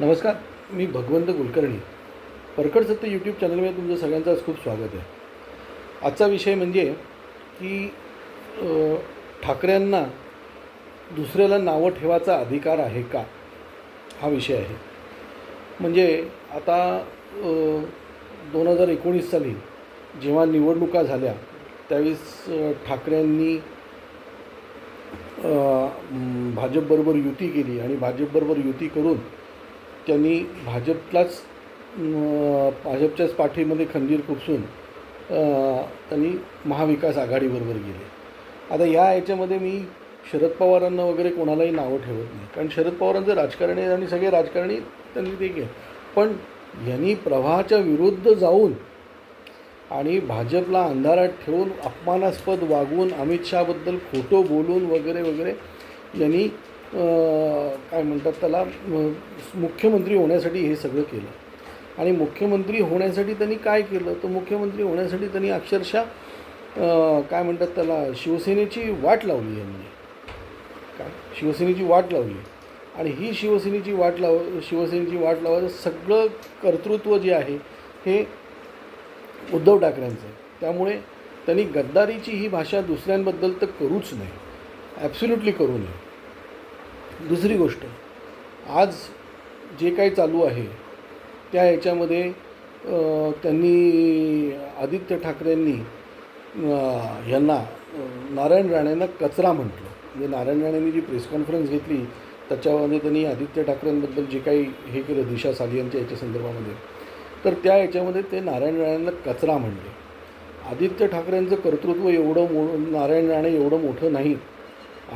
नमस्कार मी भगवंत कुलकर्णी. परकड सत्य यूट्यूब चॅनलमध्ये तुमचं सगळ्यांचं आज खूप स्वागत आहे. आजचा विषय म्हणजे की ठाकऱ्यांना दुसऱ्याला नावं ठेवायचा अधिकार आहे का? हा विषय आहे. म्हणजे आता दोन हजार एकोणीस साली जेव्हा निवडणुका झाल्या त्यावेळेस ठाकऱ्यांनी ठाकरेंनी भाजपबरोबर युती केली आणि भाजपबरोबर युती करून त्यांनी भाजपलाच भाजपच्याच पाठीमध्ये खंजीर खुपसून त्यांनी महाविकास आघाडीबरोबर गेले. आता या याच्यामध्ये मी शरद पवारांना वगैरे कोणालाही नावं ठेवत नाही. कारण शरद पवारांचं राजकारणी आहे आणि सगळे राजकारणी त्यांनी ते केलं. पण यांनी प्रवाहाच्या विरुद्ध जाऊन आणि भाजपला अंधारात ठेवून अपमानास्पद वागवून अमित शहाबद्दल खोटं बोलून वगैरे वगैरे यांनी काय म्हणतात त्याला मुख्यमंत्री होण्यासाठी हे सगळं केलं. आणि मुख्यमंत्री होण्यासाठी त्यांनी काय केलं? तर मुख्यमंत्री होण्यासाठी त्यांनी अक्षरशः काय म्हणतात त्याला शिवसेनेची वाट लावली यांनी. काय? शिवसेनेची वाट लावली. आणि ही शिवसेनेची वाट लाव शिवसेनेची वाट लावायचं सगळं कर्तृत्व जे आहे हे उद्धव ठाकरेंचं. आहे त्यामुळे त्यांनी गद्दारीची ही भाषा दुसऱ्यांबद्दल तर करूच नाही. ॲब्सोल्युटली करू नये. दुसरी गोष्ट आज जे काही चालू आहे त्या याच्यामध्ये त्यांनी आदित्य ठाकरेंनी यांना नारायण राणेंना कचरा म्हटलं. म्हणजे नारायण राणेंनी जी प्रेस कॉन्फरन्स घेतली त्याच्यामध्ये त्यांनी आदित्य ठाकरेंबद्दल जे काही हे केलं दिशा सालियांच्या याच्या संदर्भामध्ये तर त्या याच्यामध्ये ते नारायण राणेंना कचरा म्हणले. आदित्य ठाकरेंचं कर्तृत्व एवढं मो नारायण राणे एवढं मोठं नाही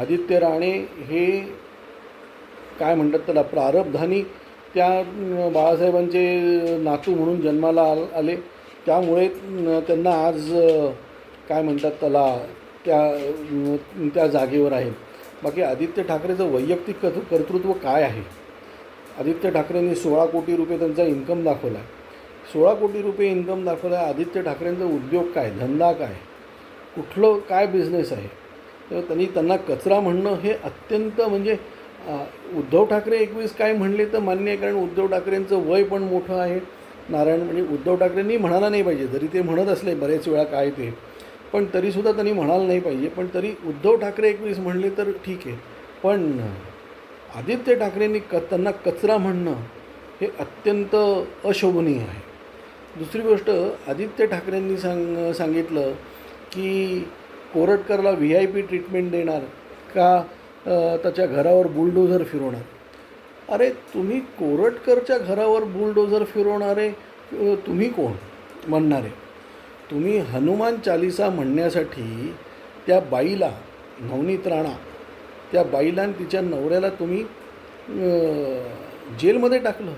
आदित्य राणे हे काय म्हणतात त्याला प्रारब्धानी त्या बाळासाहेबांचे नातू म्हणून जन्माला आल आले. त्यामुळे त्यांना आज काय म्हणतात त्याला त्या त्या जागेवर आहे. बाकी आदित्य ठाकरेचं वैयक्तिक कर्तृ कर्तृत्व काय आहे? आदित्य ठाकरेंनी सोळा कोटी रुपये त्यांचा इन्कम दाखवला. आहे सोळा कोटी रुपये इन्कम दाखवला आहे आदित्य ठाकरेंचा उद्योग काय धंदा काय? कुठलं काय बिझनेस आहे? तर त्यांनी त्यांना कचरा म्हणणं हे अत्यंत म्हणजे उद्धव ठाकरे एकवीस काय म्हणले तर मान्य आहे कारण उद्धव ठाकरेंचं वय पण मोठं आहे. नारायण म्हणजे उद्धव ठाकरेंनी म्हणायला नाही पाहिजे जरी ते म्हणत असले बरेच वेळा काय ते पण तरीसुद्धा त्यांनी म्हणायला नाही पाहिजे. पण तरी उद्धव ठाकरे एकवीस म्हणले तर ठीक आहे. पण आदित्य ठाकरेंनी क त्यांना कचरा म्हणणं हे अत्यंत अशोभनीय आहे. दुसरी गोष्ट आदित्य ठाकरेंनी सांग सांगितलं की कोरटकरला व्ही आय पी ट्रीटमेंट देणार का? त्याच्या घरावर बुलडोझर फिरवणार. अरे तुम्ही कोरटकरच्या घरावर बुलडोझर फिरवणारे तुम्ही कोण? म्हणणारे. तुम्ही हनुमान चालिसा म्हणण्यासाठी त्या बाईला नवनीत राणा त्या बाईला आणि तिच्या नवऱ्याला तुम्ही जेलमध्ये टाकलं.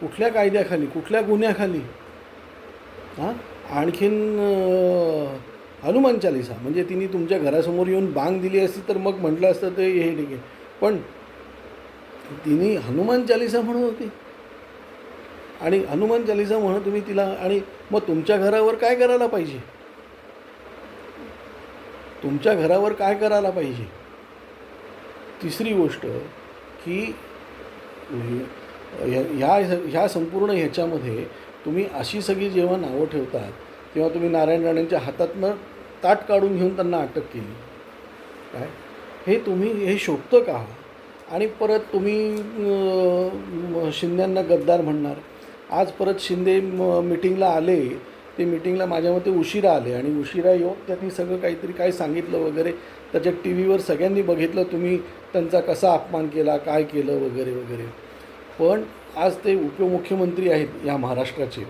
कुठल्या कायद्याखाली कुठल्या गुन्ह्याखाली? हां? आणखीन हनुमान चालिसा म्हणजे तिने तुमच्या घरासमोर येऊन बांग दिली असती तर मग म्हटलं असतं ते हे ठीक आहे. पण तिने हनुमान चालिसा म्हणत होती. आणि हनुमान चालिसा म्हणत तुम्ही तिला आणि मग तुमच्या घरावर काय करायला पाहिजे? तुमच्या घरावर काय करायला पाहिजे? तिसरी गोष्ट की ह्या ह्या ह्या संपूर्ण ह्याच्यामध्ये तुम्ही अशी सगळी जेव्हा नावं ठेवतात तेव्हा तुम्ही नारायण राणेंच्या हातातनं ताट काढून घेऊन त्यांना अटक केली. काय? हे तुम्ही हे शोधतं का हो? आणि परत तुम्ही शिंद्यांना गद्दार म्हणणार. आज परत शिंदे म मिटिंगला आले. ते मिटिंगला माझ्या मते उशिरा आले. आणि उशिरा येऊन त्यांनी सगळं काहीतरी काय सांगितलं वगैरे त्याच्या टी व्हीवर सगळ्यांनी बघितलं तुम्ही त्यांचा कसा अपमान केला काय केलं वगैरे वगैरे. पण आज ते उपमुख्यमंत्री आहेत या महाराष्ट्राचे.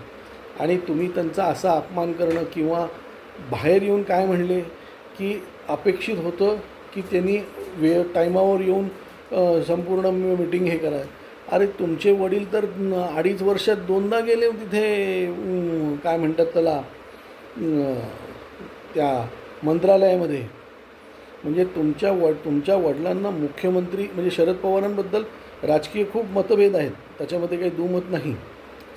आणि तुम्ही त्यांचा असा अपमान करणं किंवा बाहेर येऊन काय म्हणले की अपेक्षित होतं की त्यांनी वे टायमावर येऊन संपूर्ण मिटिंग हे करा. अरे तुमचे वडील तर अडीच वर्षात दोनदा गेले तिथे काय म्हणतात त्याला त्या मंत्रालयामध्ये. म्हणजे तुमच्या वड तुमच्या वडिलांना मुख्यमंत्री म्हणजे शरद पवारांबद्दल राजकीय खूप मतभेद आहेत. त्याच्यामध्ये काही दुमत नाही.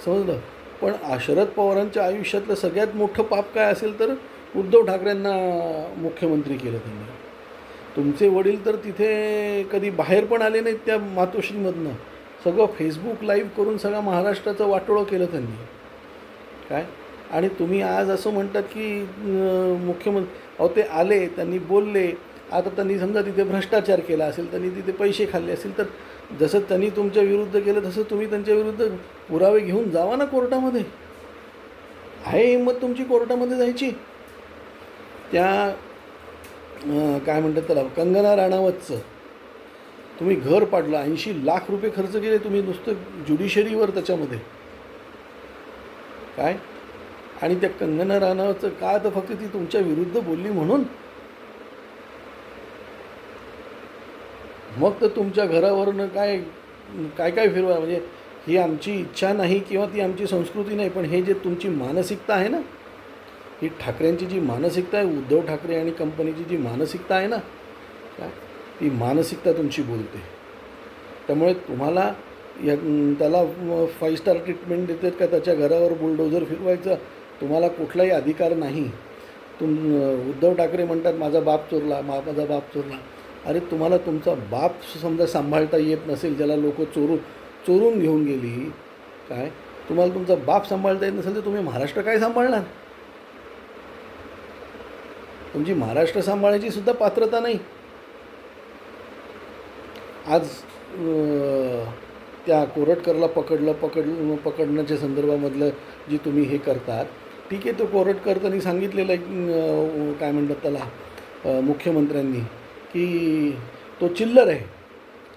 समजलं? पण शरद पवारांच्या आयुष्यातलं सगळ्यात मोठं पाप काय असेल तर उद्धव ठाकरेंना मुख्यमंत्री केलं त्यांनी. तुमचे वडील तर तिथे कधी बाहेर पण आले नाहीत त्या मातोश्रीमधनं. सगळं फेसबुक लाईव्ह करून सगळा महाराष्ट्राचं वाटोळं केलं त्यांनी. काय? आणि तुम्ही आज असं म्हणतात की मुख्यमंत्री अहो ते आले त्यांनी बोलले आता त्यांनी समजा तिथे भ्रष्टाचार केला असेल त्यांनी तिथे पैसे खाल्ले असेल तर जसं त्यांनी तुमच्या विरुद्ध केलं तसं तुम्ही त्यांच्या विरुद्ध पुरावे घेऊन जावा ना कोर्टामध्ये. आहे हिंमत तुमची कोर्टामध्ये जायची. त्या काय म्हणतात त्याला कंगना राणावतचं. तुम्ही घर पाडलं ऐंशी लाख रुपये खर्च केले तुम्ही नुसतं ज्युडिशरीवर त्याच्यामध्ये. काय? आणि त्या कंगना राणावतचं का तर फक्त ती तुमच्या विरुद्ध बोलली म्हणून? मग तर तुमच्या घरावरनं काय काय काय फिरवा? म्हणजे ही आमची इच्छा नाही किंवा ती आमची संस्कृती नाही पण हे जे तुमची मानसिकता आहे ना ही ठाकरेंची जी मानसिकता आहे उद्धव ठाकरे आणि कंपनीची जी मानसिकता आहे ना काय ती मानसिकता तुमची बोलते. त्यामुळे तुम्हाला या त्याला फाईव्ह स्टार ट्रीटमेंट देतात का त्याच्या घरावर बुलडोझर फिरवायचा तुम्हाला कुठलाही अधिकार नाही. तुम उद्धव ठाकरे म्हणतात माझा बाप चोरला मा माझा बाप चोरला. अरे तुम्हाला तुमचा बाप समजा सांभाळता येत नसेल ज्याला लोक चोरून चोरून घेऊन गेली काय? तुम्हाला तुमचा बाप सांभाळता येत नसेल तर तुम्ही महाराष्ट्र काय सांभाळणार? तुमची महाराष्ट्र सांभाळायची सुद्धा पात्रता नाही. आज त्या कोरटकरला पकडलं पकड पकडण्याच्या संदर्भामधलं जी तुम्ही हे करतात ठीक आहे तो कोरटकर त्यांनी सांगितलेलं आहे काय म्हणतात त्याला मुख्यमंत्र्यांनी. की तो चिल्लर आहे.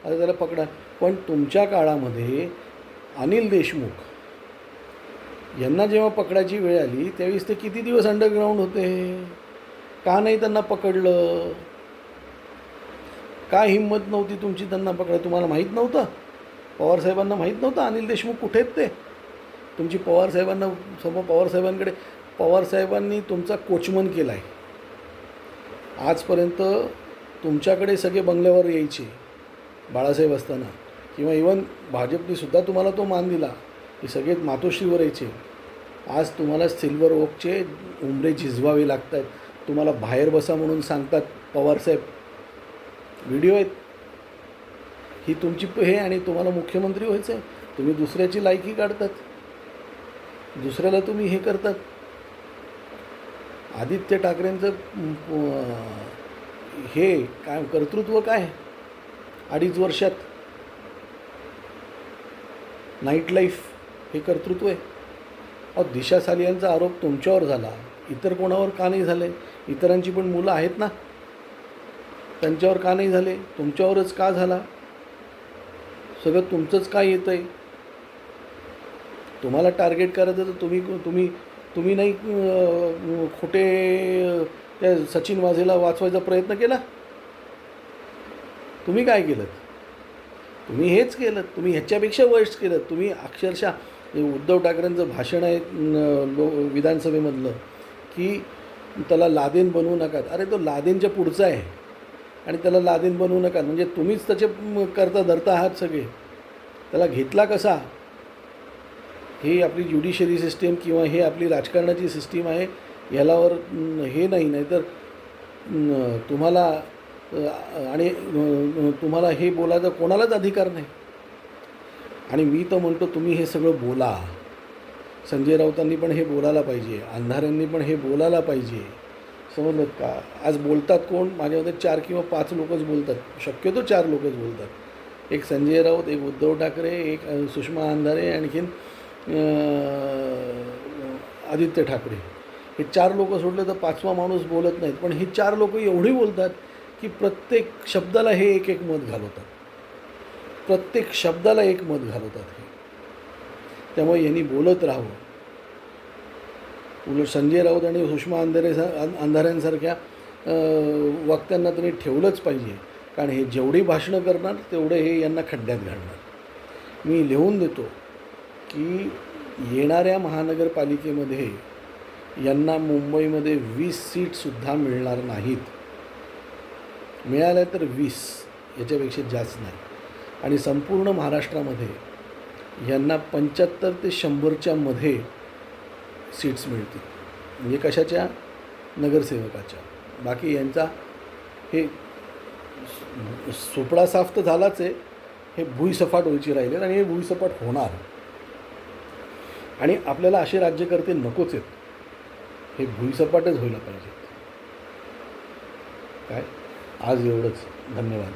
आता त्याला पकडा. पण तुमच्या काळामध्ये अनिल देशमुख यांना जेव्हा पकडायची वेळ आली त्यावेळेस ते किती दिवस अंडरग्राऊंड होते? का नाही त्यांना पकडलं? काय हिंमत नव्हती तुमची त्यांना पकडाय तुम्हाला माहीत नव्हतं? पवारसाहेबांना माहीत नव्हतं अनिल देशमुख कुठे आहेत ते? तुमची पवारसाहेबांना समोर पवारसाहेबांकडे पवारसाहेबांनी तुमचा कोचमन केला आहे आजपर्यंत तुमच्याकडे सगळे बंगल्यावर यायचे बाळासाहेब असताना. किंवा इवन भाजपनेसुद्धा तुम्हाला तो मान दिला की सगळे मातोश्रीवर यायचे. आज तुम्हाला सिल्वर ओकचे उमरे झिजवावे लागत आहेत तुम्हाला बाहेर बसा म्हणून सांगतात पवारसाहेब व्हिडिओ आहेत. ही तुमची हे आणि तुम्हाला मुख्यमंत्री व्हायचं आहे तुम्ही दुसऱ्याची लायकी काढतात. दुसऱ्याला तुम्ही हे करतात. आदित्य ठाकरेंचं हे काय कर्तृत्व काय? अडीच वर्षात. नाईट लाईफ हे कर्तृत्व आहे. अहो दिशा सालियांचा आरोप तुमच्यावर झाला. इतर कोणावर का नाही झाले इतरांची पण मुलं आहेत ना? त्यांच्यावर का नाही झाले? तुमच्यावरच का झाला? सगळं तुमचंच काय येतं आहे तुम्हाला टार्गेट करायचं तर तुम्ही तुम्ही तुम्ही नाही खोटे त्या सचिन वाझेला वाचवायचा प्रयत्न केला? तुम्ही काय केलं? तुम्ही हेच केलं. तुम्ही ह्याच्यापेक्षा वर्ष केलं. तुम्ही अक्षरशः उद्धव ठाकरेंचं भाषण आहे विधानसभेमधलं की त्याला लादेन बनवू नका. अरे तो लादेनच्या पुढचा आहे. आणि त्याला लादेन बनवू नका. म्हणजे तुम्हीच त्याचे करता धरता आहात सगळे. त्याला घेतला कसा? ही आपली ज्युडिशरी सिस्टीम किंवा हे आपली राजकारणाची सिस्टीम आहे. यालावर हे नाही नाहीतर तुम्हाला आणि तुम्हाला हे बोलायचा कोणालाच अधिकार नाही. आणि मी तर म्हणतो तुम्ही हे सगळं बोला. संजय राऊतांनी पण हे बोलायला पाहिजे. अंधाऱ्यांनी पण हे बोलायला पाहिजे. समजलं का? आज बोलतात कोण? माझ्यामध्ये चार किंवा पाच लोकच बोलतात. शक्यतो चार लोकच बोलतात. एक संजय राऊत एक उद्धव ठाकरे एक सुषमा अंधारे आणखीन आदित्य ठाकरे. हे चार लोक सोडले तर पाचवा माणूस बोलत नाहीत. पण हे चार लोक एवढी बोलतात की प्रत्येक शब्दाला हे एक एक मत घालवतात. प्रत्येक शब्दाला एक मत घालवतात हे. त्यामुळे यांनी बोलत राहावं. उलट संजय राऊत आणि सुषमा अंधारे अंधाऱ्यांसारख्या वक्त्यांना त्यांनी ठेवलंच पाहिजे. कारण हे जेवढी भाषणं करणार तेवढे हे यांना खड्ड्यात घालणार. मी लिहून देतो की येणाऱ्या महानगरपालिकेमध्ये यांना मुंबईमध्ये वीस सीटसुद्धा मिळणार नाहीत. मिळाल्या तर वीस याच्यापेक्षा जास्त नाही. आणि संपूर्ण महाराष्ट्रामध्ये यांना पंच्याहत्तर ते शंभरच्या मध्ये सीट्स मिळतील. म्हणजे कशाच्या? नगरसेवकाच्या. बाकी यांचा हे सु- सुपडा साफ तर झालाच आहे. हे भुईसपाट व्हायची राहिलेत आणि हे भुईसपाट होणार. आणि आपल्याला असे राज्यकर्ते नकोच आहेत. हे भुईसपाटच व्हायला पाहिजे. काय? आज एवढंच. धन्यवाद.